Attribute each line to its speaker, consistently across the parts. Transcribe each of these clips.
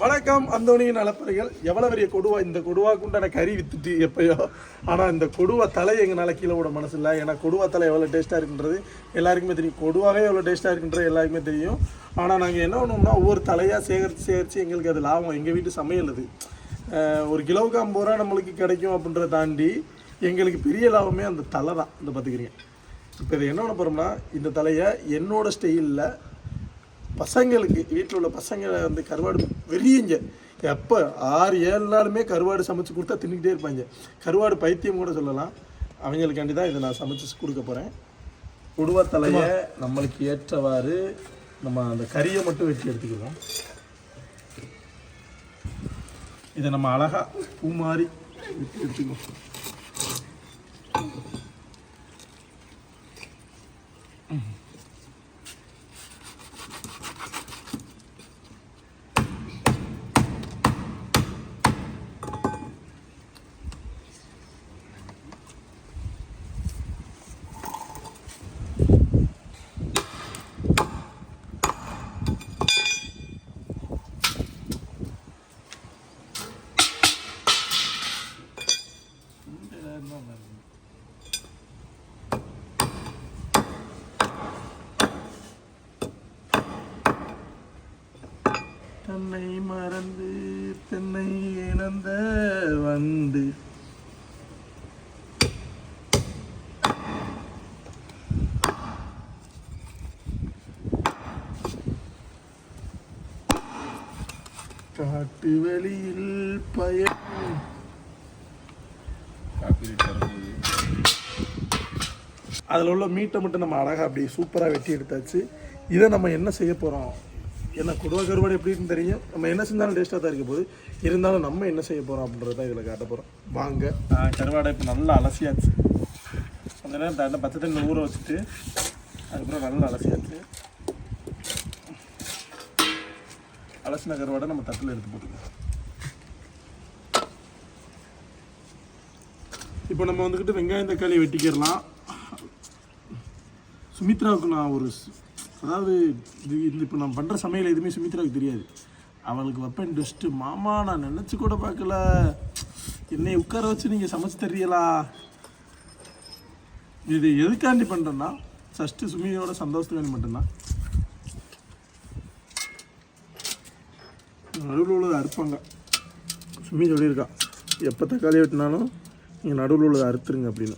Speaker 1: வணக்கம் அந்தோனியின் நலப்பறைகள் எவ்வளோ பெரிய கொடுவா? இந்த கொடுவாக்கு உண்டான கறி வித்துட்டு எப்பயோ. ஆனால் இந்த கொடுவா தலை எங்களால் கீழே விட மனசு இல்லை ஏன்னா கொடுவா தலை எவ்வளோ டேஸ்ட்டாக இருக்குன்றது? எல்லாருக்குமே தெரியும். கொடுவாவே எவ்வளோ டேஸ்ட்டாக இருக்குன்றது எல்லாருக்குமே தெரியும். ஆனால் நாங்கள் என்ன பண்ணுவோம்னா ஒவ்வொரு தலையாக சேகரித்து சேகரித்து எங்களுக்கு அது லாபம். எங்கள் வீட்டு சமையல் அது. ஒரு கிலோவுக்கு ஐம்பது ரூபா நம்மளுக்கு கிடைக்கும் அப்படின்றத தாண்டி எங்களுக்கு பெரிய லாபமே அந்த தலை தான். இந்த பார்த்துக்கிறீங்க. இப்போ இது என்ன பண்ண போகிறோம்னா இந்த தலையை என்னோடய ஸ்டைலில் பசங்களுக்கு வீட்டில் உள்ள பசங்களை வந்து கருவாடு வெறியங்க. எப்போ ஆறு ஏழு நாளுமே கருவாடு சமைச்சு கொடுத்தா தின்னுக்கிட்டே இருப்பாங்க. கருவாடு பைத்தியம் கூட சொல்லலாம். அவங்களுக்காண்டி தான் இதை நான் சமைச்சு கொடுக்க போகிறேன் குடுவ தலையை நம்மளுக்கு ஏற்றவாறு நம்ம அந்த கறியை மட்டும் வெட்டி எடுத்துக்குவோம். இதை நம்ம அழகா பூ மாதிரி வெட்டி எடுத்துக்குவோம். தன்னை மறந்து தென்னை இழந்த வந்து காட்டு வெளியில் பயணம். அதில் உள்ள மீட்டை மட்டும் நம்ம அழகாக அப்படி சூப்பராக வெட்டி எடுத்தாச்சு. இதை நம்ம என்ன செய்ய போகிறோம் ஏன்னா குடுவ கருவாடு எப்படின்னு தெரியும் நம்ம என்ன செஞ்சாலும் டேஸ்ட்டாக தான் இருக்க போகுது. இருந்தாலும் நம்ம என்ன செய்ய போகிறோம் அப்படின்றத இதில் காட்ட போகிறோம் வாங்க. கருவாடை இப்போ நல்லா அலசியாச்சு. அந்த நேரம் தண்ணி பச்சை தண்ணி ஊற வச்சுட்டு அதுக்கப்புறம் நல்லா அலசியாச்சு. அலசின கருவாடை நம்ம தட்டில் எடுத்து போட்டுக்கலாம். இப்போ நம்ம வந்துக்கிட்டு வெங்காயம் தக்காளி வெட்டிக்கிறலாம் சுமித்ராவுக்கு நான் ஒரு அதாவது இது இந்த இப்போ நான் பண்ணுற சமையல் எதுவுமே சுமித்ராவுக்கு தெரியாது. அவளுக்கு வைப்பேன் டெஸ்ட்டு மாமா நான் நினச்சி கூட பார்க்கல. என்னை உட்கார வச்சு நீங்கள் சமைச்சு தெரியலா இது எதுக்காண்டி பண்ணுறேன்னா ஃபஸ்ட்டு சுமியோட சந்தோஷத்துக்காண்டி மட்டும்தான் நடுவில் உள்ளதை அறுப்பாங்க. சுமி சொல்லியிருக்கா எப்போ தக்காளி வெட்டினாலும் நீங்கள் நடுவில் உள்ளதை அறுத்துருங்க அப்படின்னு.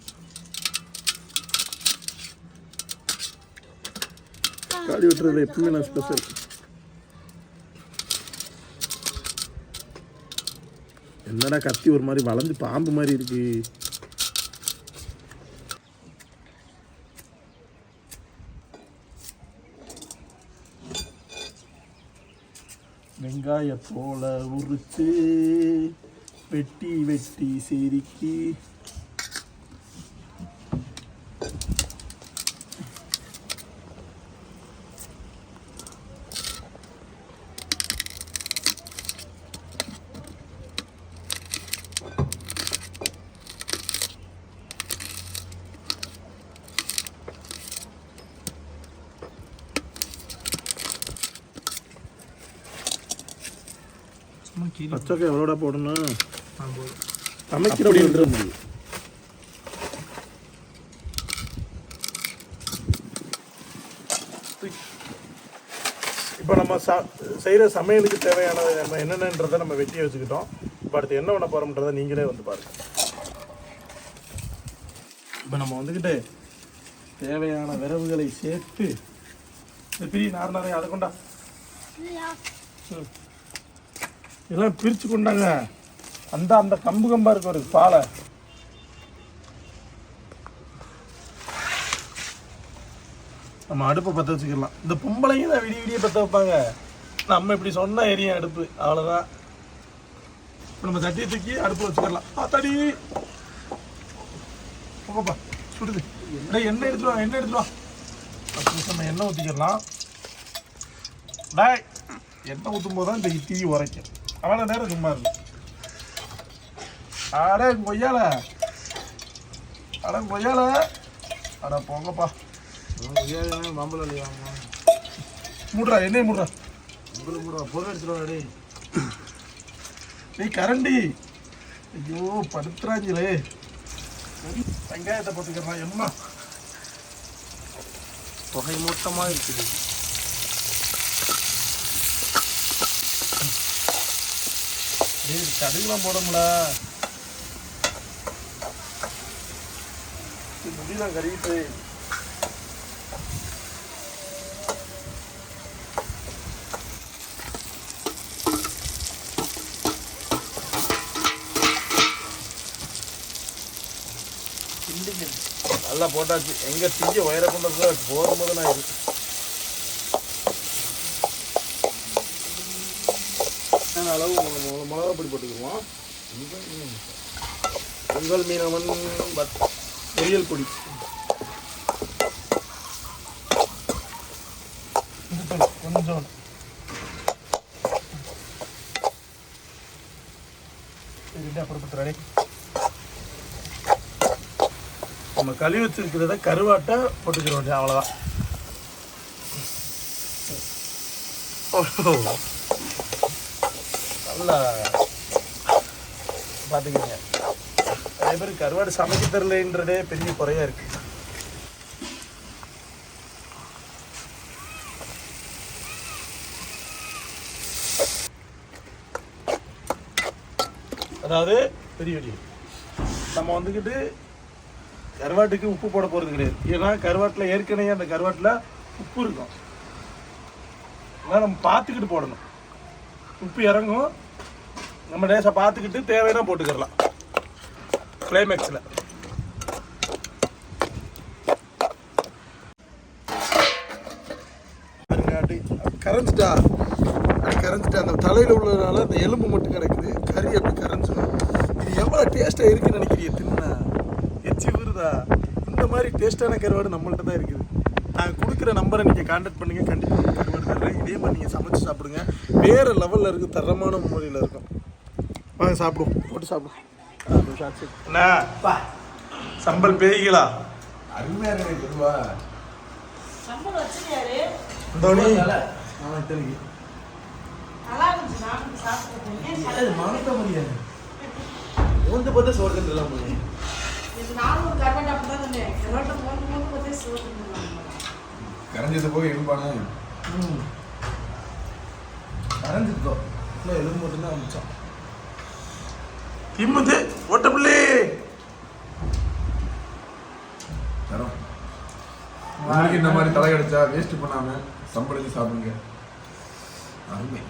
Speaker 1: தக்காளி வெட்டுறது எப்பவுமே நான் ஸ்பெஷல் என்னடா கத்தி ஒரு மாதிரி வளைஞ்சு பாம்பு மாதிரி இருக்கு வெங்காய போல உரிச்சு வெட்டி வெட்டி செருக்கி. பச்சைக்காய் எவ்வளோடா போடணும்? சமைக்கிற முடியும் இப்போ நம்ம ச செய்கிற சமையலுக்கு தேவையானது நம்ம என்னென்னன்றதை நம்ம வெட்டி வச்சுக்கிட்டோம். இப்போ அடுத்து என்ன பண்ண போகிறோம்ன்றதை நீங்களே வந்து பாருங்க. இப்போ நம்ம வந்துக்கிட்டு தேவையான விரவுகளை சேர்த்து இந்த பிரி நார் நாரை அதை கொண்டா. ம். இதெல்லாம் பிரித்து கொண்டாங்க. அந்த அந்த கம்பு கம்பாக இருக்கு ஒரு பாலை. நம்ம அடுப்பை பற்ற வச்சுக்கலாம். இந்த பொம்பளைங்க தான் விடிய விடிய பற்ற வைப்பாங்க. நம்ம இப்படி சொன்னால் எரியும் அடுப்பு. அவ்வளோதான் நம்ம தட்டியை தூக்கி அடுப்பில் வச்சுக்கலாம். தடி. போப்பா சுடுது. டேய் எண்ணெய் எடுத்துருவா எண்ணெய் எடுத்துருவா வா. பத்து நம்ம எண்ணெய் ஊற்றிக்கலாம் டேய் எண்ணெய் ஊற்றும் போது தான் இந்த தீ உரைக்கும். அவ்வளோ நேரம் சும்மா இருக்கு அடே கொய்யால அட கொய்யால அட போங்கப்பா.
Speaker 2: மாம்பழம் இல்லையா
Speaker 1: மூடுறா என்னையும் மூடுறா.
Speaker 2: உங்களுக்கு மூடுறா பொருள் எடுத்துருவாடி
Speaker 1: நீ கரண்டி. ஐயோ படுத்துறாங்களே. வெங்காயத்தை பார்த்துக்கிறான் எம்மா.
Speaker 2: தொகை மொத்தமாக இருக்குது.
Speaker 1: டேய் கடுகுலாம் போடும்ல முடியலாம் கறிட்டு நல்லா போட்டாச்சு. எங்க தீய உயர கொண்டு போகும்போது நான் இருக்கு தேவையான அளவு மிளகா பொடி போட்டுக்குவோம் பொங்கல் மீனவன் பத் பொரியல் பொடி. கொஞ்சம். சரிட்டு நம்ம கழுவி வச்சிருக்கிறத கருவாட்டை போட்டுக்கிற அவ்வளோதான் ஓ நல்லா பார்த்துக்கிங்க. நிறைய பேர் கருவாடு சமைக்க தெரிலன்றதே பெரிய குறையா இருக்கு. அதாவது பெரிய வெடி. நம்ம வந்துக்கிட்டு கருவாட்டுக்கு உப்பு போட போகிறது கிடையாது. ஏன்னா கருவாட்டில் ஏற்கனவே அந்த கருவாட்டில் உப்பு இருக்கும். அதனால் நம்ம பார்த்துக்கிட்டு போடணும். உப்பு இறங்கும் நம்ம லேசாக பார்த்துக்கிட்டு தேவையான போட்டுக்கிறலாம். கிளைமேக்ஸில் கரைஞ்சிட்டா அப்படி கரைஞ்சிட்டா அந்த தலையில் உள்ளதுனால அந்த எலும்பு மட்டும் கிடக்குது. கறி அப்படி கரைஞ்சிடும். இது எவ்வளோ டேஸ்ட்டாக இருக்குன்னு நினைக்கிறீங்க தின்னா எச்சி ஊறுதா? இந்த மாதிரி டேஸ்ட்டான கருவாடு நம்மள்ட்ட தான் இருக்குது. நான் கொடுக்குற நம்பரை நீங்கள் காண்டாக்ட் பண்ணுங்கள் கண்டிப்பாக கருவாடு தர்றேன். இதே மாதிரி நீங்கள் சமைச்சு சாப்பிடுங்க. வேறு லெவலில் இருக்குது தரமான முறையில் இருக்கும். வாங்க சாப்பிடுவோம் போட்டு சாப்பிடுவோம் அண்ணா சம்பல் பேய்களா?
Speaker 3: அருமையா இருக்கு குருவா
Speaker 4: சம்பளம் வச்சிருக்காரு.
Speaker 1: தோனி
Speaker 4: நல்லா இருந்துச்சு சாப்பிட்டுருக்கேன்
Speaker 3: மறக்க முடியாது. மூந்து பார்த்து சோறு தந்துடலாம் முடியும் கரைஞ்சது போய் எழுப்பானே
Speaker 1: ம். கரைஞ்சிருக்கோம் இன்னும் எலும்பு மட்டும்தான் அமிச்சோம் திம்முது ஓட்ட பிள்ளை
Speaker 3: தரோம். உங்களுக்கு இந்த மாதிரி தலை கிடைச்சா வேஸ்ட் பண்ணாம சம்பளிச்சு சாப்பிடுங்க. அருமை.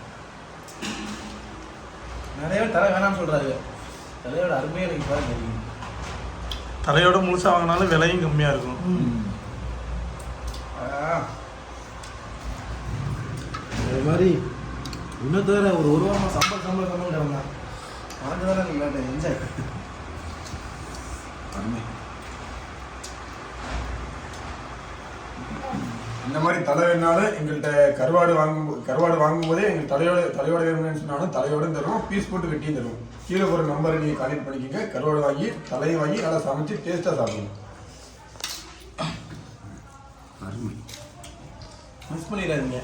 Speaker 2: நிறைய பேர் தலை வேணாம்னு சொல்கிறாரு தலையோட அருமையை எனக்கு தான் தெரியும்
Speaker 1: தலையோட முழுசா வாங்கினாலும் விலையும் கம்மியாக இருக்கும்.
Speaker 2: அதே மாதிரி இன்னும் தவிர ஒரு ஒரு வாரமாக சம்பளம் சம்பளம் சம்பளம் கிடந்தா மறந்து தானே நீ என்ஜாய்
Speaker 3: இந்த மாதிரி தலை வேணாலும் எங்கள்கிட்ட கருவாடு வாங்கும் கருவாடு வாங்கும்போதே எங்களுக்கு தலையோட தலையோட வேணும்னு சொன்னாலும் தலையோட தருவோம். பீஸ் போட்டு வெட்டியும் தருவோம். கீழே ஒரு நம்பரை நீங்கள் கான்டெக்ட் பண்ணிக்கோங்க. கருவாடு வாங்கி தலையை வாங்கி நல்லா சமைச்சு டேஸ்ட்டாக சாப்பிடுவோம். அருமை.
Speaker 2: மிஸ் பண்ணிடாதீங்க.